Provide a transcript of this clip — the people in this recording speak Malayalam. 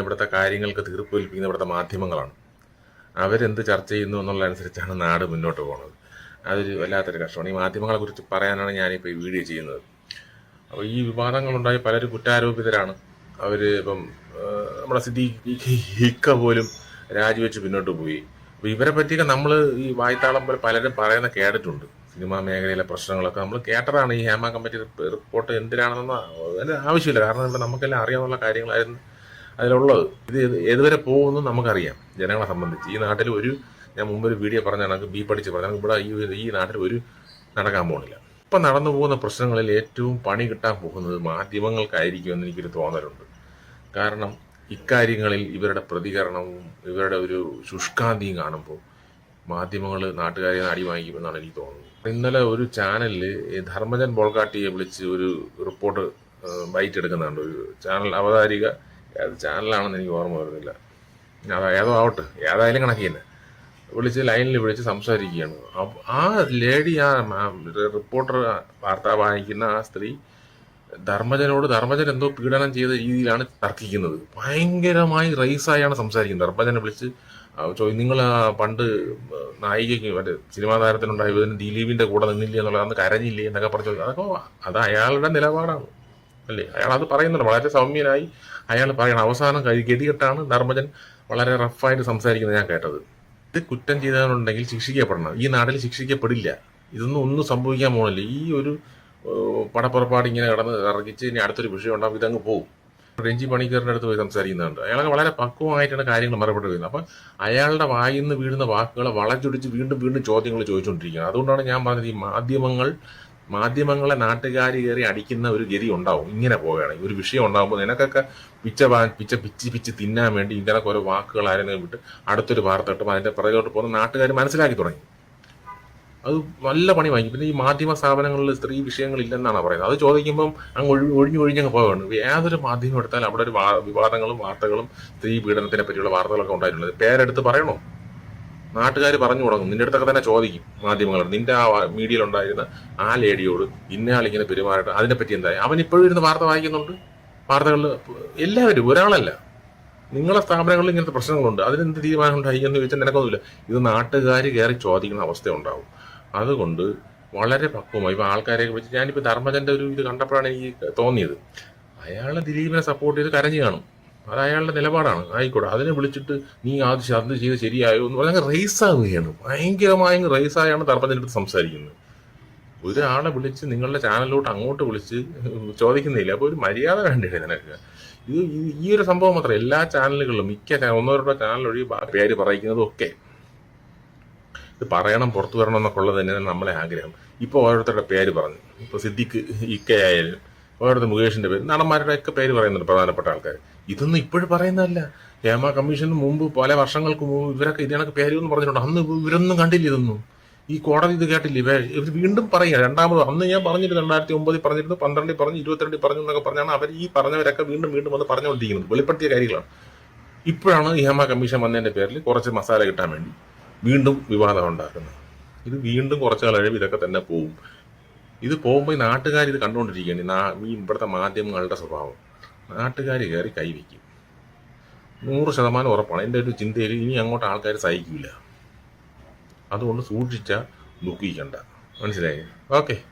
ഇവിടുത്തെ കാര്യങ്ങൾക്ക് തീർപ്പ് കൽപ്പിക്കുന്ന ഇവിടുത്തെ മാധ്യമങ്ങളാണ്. അവരെന്ത് ചർച്ച ചെയ്യുന്നു എന്നുള്ളതനുസരിച്ചാണ് നാട് മുന്നോട്ട് പോകുന്നത്. അതൊരു വല്ലാത്തൊരു കഷ്ടമാണ്. ഈ മാധ്യമങ്ങളെ കുറിച്ച് പറയാനാണ് ഞാനിപ്പോൾ ഈ വീഡിയോ ചെയ്യുന്നത്. അപ്പോൾ ഈ വിവാദങ്ങളുണ്ടായി പലരും കുറ്റാരോപിതരാണ്. അവർ ഇപ്പം നമ്മുടെ സ്ഥിതി ഹിക്ക പോലും രാജിവെച്ച് മുന്നോട്ട് പോയി. അപ്പോൾ ഇവരെ പറ്റിയൊക്കെ നമ്മൾ ഈ വായ്ത്താളം പോലെ പലരും പറയുന്ന കേട്ടിട്ടുണ്ട്. സിനിമാ മേഖലയിലെ പ്രശ്നങ്ങളൊക്കെ നമ്മൾ കേട്ടതാണ്. ഈ ഹേമ കമ്മിറ്റി റിപ്പോർട്ട് എന്തിനാണെന്നൊന്നും അതിന് ആവശ്യമില്ല. കാരണം ഇവിടെ നമുക്കെല്ലാം അറിയാവുന്ന കാര്യങ്ങളായിരുന്നു. അതിലുള്ളത്. ഇത് ഏതുവരെ പോകുമെന്ന് നമുക്കറിയാം ജനങ്ങളെ സംബന്ധിച്ച്. ഈ നാട്ടിൽ ഒരു ഞാൻ മുമ്പ് ഒരു വീഡിയോ പറഞ്ഞ കണക്ക് ബി പഠിച്ച് പറഞ്ഞ ഇവിടെ ഈ ഈ നാട്ടിൽ ഒരു നടക്കാൻ പോകുന്നില്ല. ഇപ്പം നടന്നു പോകുന്ന പ്രശ്നങ്ങളിൽ ഏറ്റവും പണി കിട്ടാൻ പോകുന്നത് മാധ്യമങ്ങൾക്കായിരിക്കുമെന്ന് എനിക്കൊരു തോന്നലുണ്ട്. കാരണം ഇക്കാര്യങ്ങളിൽ ഇവരുടെ പ്രതികരണവും ഇവരുടെ ഒരു ശുഷ്കാന്തിയും കാണുമ്പോൾ മാധ്യമങ്ങൾ നാട്ടുകാരെ നാടി വാങ്ങിക്കുമെന്നാണ് എനിക്ക് തോന്നുന്നത്. ഇന്നലെ ഒരു ചാനലിൽ ധർമ്മജൻ ബോൾഗാട്ടിയെ വിളിച്ച് ഒരു റിപ്പോർട്ട് ബൈറ്റ് എടുക്കുന്നുണ്ട്. ഒരു ചാനൽ അവതാരിക ഏത് ചാനലാണെന്ന് എനിക്ക് ഓർമ്മ വരുന്നില്ല. അത് ഏതോ ആവട്ടെ ഏതായാലും കണക്ക് തന്നെ വിളിച്ച് ലൈനിൽ വിളിച്ച് സംസാരിക്കുകയാണ്. ആ ലേഡി ആ റിപ്പോർട്ടർ വാർത്ത വായിക്കുന്ന ആ സ്ത്രീ ധർമ്മജനോട് ധർമ്മജൻ എന്തോ പീഡനം ചെയ്ത രീതിയിലാണ് തർക്കിക്കുന്നത്. ഭയങ്കരമായി റൈസായാണ് സംസാരിക്കുന്നത്. ധർമ്മജനെ വിളിച്ച് നിങ്ങൾ ആ പണ്ട് നായികയ്ക്ക് മറ്റേ സിനിമാ താരത്തിനുണ്ടായ ദിലീപിന്റെ കൂടെ നിന്നില്ലേ എന്നുള്ളത് അന്ന് കരഞ്ഞില്ലേ? എന്നൊക്കെ പറഞ്ഞു അതൊക്കെ അത് അയാളുടെ നിലപാടാണ്. അല്ലേ? അയാൾ അത് പറയുന്നുണ്ട്. വളരെ സൗമ്യനായി അയാൾ പറയണം. അവസാനം ഗതികെട്ടാണ് ധർമ്മജൻ വളരെ റഫായിട്ട് സംസാരിക്കുന്നത് ഞാൻ കേട്ടത്. ഇത് കുറ്റം ചെയ്തവനുണ്ടെങ്കിൽ ശിക്ഷിക്കപ്പെടണം. ഈ നാട്ടിൽ ശിക്ഷിക്കപ്പെടില്ല. ഇതൊന്നും ഒന്നും സംഭവിക്കാൻ പോകണില്ല ഈ ഒരു പടപ്പുറപ്പാട് ഇങ്ങനെ കിടന്ന് ഇറങ്ങിച്ച് ഇനി അടുത്തൊരു വിഷയം ഉണ്ടാകും ഇതങ്ങ് പോകും രഞ്ജി പണിക്കറിന്റെ അടുത്ത് പോയി സംസാരിക്കുന്നുണ്ട്. അയാളൊക്കെ വളരെ പക്വമായിട്ടാണ് കാര്യങ്ങൾ മറുപടി വരുന്നത് അപ്പം അയാളുടെ വായിൽ നിന്ന് വീഴുന്ന വാക്കുകളെ വളച്ചൊടിച്ച് വീണ്ടും വീണ്ടും ചോദ്യങ്ങൾ ചോദിച്ചുകൊണ്ടിരിക്കുന്നത് അതുകൊണ്ടാണ് ഞാൻ പറഞ്ഞത് ഈ മാധ്യമങ്ങൾ മാധ്യമങ്ങളെ നാട്ടുകാർ കയറി അടിക്കുന്ന ഒരു ഗതി ഉണ്ടാവും. ഇങ്ങനെ പോവുകയാണെങ്കിൽ ഒരു വിഷയം ഉണ്ടാകുമ്പോൾ നിനക്കൊക്കെ പിച്ച പിച്ച പിച്ച് പിച്ച് തിന്നാൻ വേണ്ടി ഇതിനൊക്കെ ഓരോ വാക്കുകൾ ആരെങ്കിലും വിട്ട് അടുത്തൊരു വാർത്ത ഇട്ടും അതിന്റെ പുറകോട്ട് പോകുന്ന നാട്ടുകാർ മനസ്സിലാക്കി തുടങ്ങി. അത് നല്ല പണി വാങ്ങി പിന്നെ ഈ മാധ്യമ സ്ഥാപനങ്ങളിൽ സ്ത്രീ വിഷയങ്ങളില്ലെന്നാണ് പറയുന്നത്. അത് ചോദിക്കുമ്പം അങ്ങ് ഒഴി ഒഴിഞ്ഞു ഒഴിഞ്ഞങ്ങ് പോകുന്നുണ്ട് ഏതൊരു മാധ്യമം എടുത്താലും അവിടെ ഒരു വിവാദങ്ങളും വാർത്തകളും സ്ത്രീ പീഡനത്തിനെ പറ്റിയുള്ള വാർത്തകളൊക്കെ ഉണ്ടായിട്ടുള്ളത്. പേരെടുത്ത് പറയണോ? നാട്ടുകാർ പറഞ്ഞു തുടങ്ങും. നിന്റെ അടുത്തൊക്കെ തന്നെ ചോദിക്കും മാധ്യമങ്ങൾ നിന്റെ ആ മീഡിയയിലുണ്ടായിരുന്ന ആ ലേഡിയോട് ഇന്നയാൾ ഇങ്ങനെ പെരുമാറട്ടെ അതിനെപ്പറ്റി എന്തായി? അവൻ ഇപ്പോഴും ഇരുന്ന് വാർത്ത വായിക്കുന്നുണ്ട്. വാർത്തകളിൽ എല്ലാവരും ഒരാളല്ല. നിങ്ങളെ സ്ഥാപനങ്ങളിൽ ഇങ്ങനത്തെ പ്രശ്നങ്ങളുണ്ട്. അതിനെന്ത് തീരുമാനം ഉണ്ടായി എന്ന് ചോദിച്ചാൽ നിനക്കൊന്നുമില്ല. ഇത് നാട്ടുകാർ കയറി ചോദിക്കുന്ന അവസ്ഥ ഉണ്ടാവും അതുകൊണ്ട് വളരെ പക്വമായി ഇപ്പോൾ ആൾക്കാരെ വിളിച്ച് ഞാനിപ്പോൾ ധർമ്മജന്റെ ഒരു ഇത് കണ്ടപ്പോഴാണ് എനിക്ക് തോന്നിയത്. അയാൾ ദിലീപിനെ സപ്പോർട്ട് ചെയ്ത് കരഞ്ഞു കാണും. അത് അയാളുടെ നിലപാടാണ്. ആയിക്കോട്ടെ അതിനെ വിളിച്ചിട്ട് നീ ആ അത് ചെയ്ത് ശരിയായോ എന്ന് പറഞ്ഞാൽ റേസ് ആവുകയാണ്. ഭയങ്കരമായ റേസായാണ് ധർമ്മജന്റെ അടുത്ത് സംസാരിക്കുന്നത്. ഒരാളെ വിളിച്ച് നിങ്ങളുടെ ചാനലിലോട്ട് അങ്ങോട്ട് വിളിച്ച് ചോദിക്കുന്നില്ല. അപ്പോൾ ഒരു മര്യാദ വേണ്ടിയില്ല നിനക്ക്? ഇത് ഈ- ഒരു സംഭവം മാത്രം എല്ലാ ചാനലുകളിലും മിക്ക ഒന്നോരുടെ ഒന്നോ രണ്ടോ ചാനൽ വഴി പേര് പറയിക്കുന്നതും ഒക്കെ. ഇത് പറയണം പുറത്തു വരണം എന്നൊക്കെ ഉള്ളത് തന്നെയാണ് നമ്മളെ ആഗ്രഹം. ഇപ്പോൾ ഓരോരുത്തരുടെ പേര് പറഞ്ഞു. ഇപ്പോൾ സിദ്ദിഖ് ഇക്കയായാലും ഓരോരുത്തർ മുകേഷിന്റെ പേര് നടന്മാരുടെ ഒക്കെ പേര് പറയുന്നുണ്ട് പ്രധാനപ്പെട്ട ആൾക്കാർ ഇതൊന്നും ഇപ്പോഴും പറയുന്നതല്ല. ഹേമ കമ്മീഷന് മുമ്പ് പല വർഷങ്ങൾക്ക് മുമ്പ് ഇവരൊക്കെ ഇതിനൊക്കെ പേരൊന്നും പറഞ്ഞിട്ടുണ്ട്. അന്ന് ഇവരൊന്നും കണ്ടില്ല ഇതൊന്നും. ഈ കോടതി ഇത് കേട്ടില്ല. ഇവർ ഇവർ വീണ്ടും പറയുക. രണ്ടാമത് അന്ന് ഞാൻ പറഞ്ഞിട്ട് രണ്ടായിരത്തി ഒമ്പതിൽ പറഞ്ഞിരുന്നു പന്ത്രണ്ടിൽ പറഞ്ഞു ഇരുപത്തിരണ്ടിൽ പറഞ്ഞു എന്നൊക്കെ പറഞ്ഞാണ് അവർ ഈ പറഞ്ഞവരൊക്കെ വീണ്ടും വീണ്ടും വന്ന് പറഞ്ഞുകൊണ്ടിരിക്കുന്നത്. വെളിപ്പെടുത്തിയ കാര്യങ്ങളാണ്. ഇപ്പോഴാണ് ഹേമ കമ്മീഷൻ വന്നതിന്റെ പേരിൽ കുറച്ച് മസാല കിട്ടാൻ വേണ്ടി വീണ്ടും വിവാദം ഉണ്ടാക്കുന്നത്. ഇത് വീണ്ടും കുറച്ച് കഴിയുമ്പോൾ ഇതൊക്കെ തന്നെ പോവും. ഇത് പോകുമ്പോൾ നാട്ടുകാർ ഇത് കണ്ടുകൊണ്ടിരിക്കുകയാണ്. ഈ ഇവിടുത്തെ മാധ്യമങ്ങളുടെ സ്വഭാവം. നാട്ടുകാർ കയറി കൈവയ്ക്കും നൂറ് ശതമാനം ഉറപ്പാണ്. എന്റെ ഒരു ചിന്തയിൽ ഇനി അങ്ങോട്ട് ആൾക്കാർ സഹിക്കില്ല അതുകൊണ്ട് സൂക്ഷിച്ചാൽ ദുഃഖിക്കണ്ട. മനസ്സിലായി? ഓക്കെ.